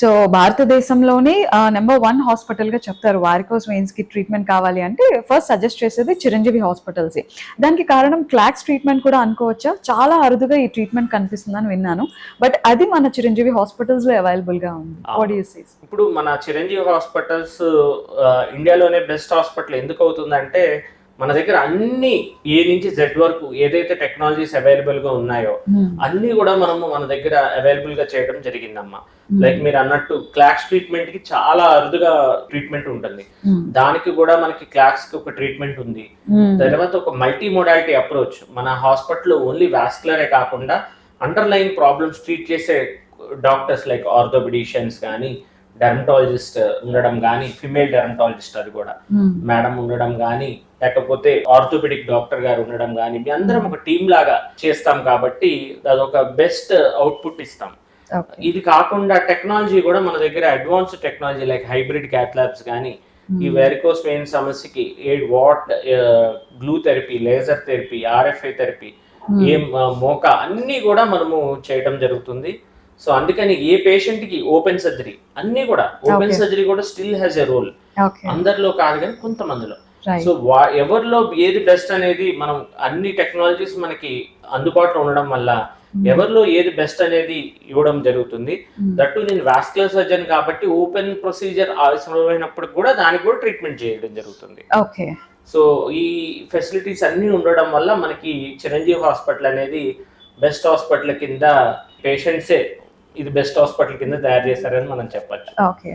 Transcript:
So భారతదేశంలోనే number one హాస్పిటల్గా చెప్తారు varicose వెయిన్స్కి treatment కావాలి అంటే ఫస్ట్ సజెస్ట్ చేసేది చిరంజీవి హాస్పిటల్స్ దానికి కారణం క్లాక్స్ ట్రీట్మెంట్ కూడా అనుకోవచ్చా? చాలా అరుదుగా ఈ ట్రీట్మెంట్ కనిపిస్తుందని విన్నాను. బట్ అది మన చిరంజీవి హాస్పిటల్స్లో అవైలబుల్గా ఉంది. ఇప్పుడు మన చిరంజీవి హాస్పిటల్స్ ఇండియాలోనే బెస్ట్ హాస్పిటల్ ఎందుకు అవుతుందంటే మన దగ్గర అన్ని ఏ నుంచి జెడ్ వరకు ఏదైతే టెక్నాలజీస్ అవైలబుల్గా ఉన్నాయో అన్ని కూడా మనము మన దగ్గర అవైలబుల్గా చేయడం జరిగిందమ్మా. లైక్ మీరు అన్నట్టు క్లాక్స్ ట్రీట్మెంట్కి చాలా అరుదుగా ట్రీట్మెంట్ ఉంటుంది. దానికి కూడా మనకి క్లాక్స్కి ఒక ట్రీట్మెంట్ ఉంది. తర్వాత ఒక మల్టీ మోడాలిటీ అప్రోచ్ మన హాస్పిటల్ ఓన్లీ వాస్కులరే కాకుండా అండర్లైన్ ప్రాబ్లమ్స్ ట్రీట్ చేసే డాక్టర్స్ లైక్ ఆర్థోపెడిషియన్స్ కానీ డెర్మటాలజిస్ట్ ఉండడం కానీ ఫిమేల్ డెర్మటాలజిస్ట్ అది కూడా. మేడం ఉండడం కానీ లేకపోతే ఆర్థోపెడిక్ డాక్టర్ గారు ఉండడం కానీ మీ అందరం ఒక టీమ్ లాగా చేస్తాం కాబట్టి అదొక బెస్ట్ అవుట్పుట్ ఇస్తాం. ఇది కాకుండా టెక్నాలజీ కూడా మన దగ్గర advance technology like hybrid cath labs కానీ ఈ వెరికోస్ వెయిన్ సమస్యకి ఏ what glue therapy laser therapy RFI therapy ఏం మోకా అన్నీ కూడా మనము చేయడం జరుగుతుంది. సో అందుకని ఏ పేషెంట్కి ఓపెన్ సర్జరీ అన్నీ కూడా ఓపెన్. సర్జరీ కూడా స్టిల్ హ్యాస్ ఎ రోల్. అందరిలో కాదు కానీ కొంతమందిలో. సో వా- ఎవరిలో ఏది బెస్ట్ అనేది మనం అన్ని టెక్నాలజీస్ మనకి అందుబాటులో ఉండడం వల్ల ఎవరిలో ఏది బెస్ట్ అనేది ఇవ్వడం జరుగుతుంది. దట్టు నేను వాస్కులర్ సర్జన్ కాబట్టి ఓపెన్ ప్రొసీజర్ అవసరమైనప్పుడు కూడా దానికి కూడా ట్రీట్మెంట్ చేయడం జరుగుతుంది. ఓకే సో ఈ ఫెసిలిటీస్ అన్నీ ఉండడం వల్ల మనకి చిరంజీవి హాస్పిటల్ అనేది బెస్ట్ హాస్పిటల్ కింద పేషెంట్సే ఇది బెస్ట్ హాస్పిటల్ కింద తయారు చేశారని మనం చెప్పొచ్చు. ఓకే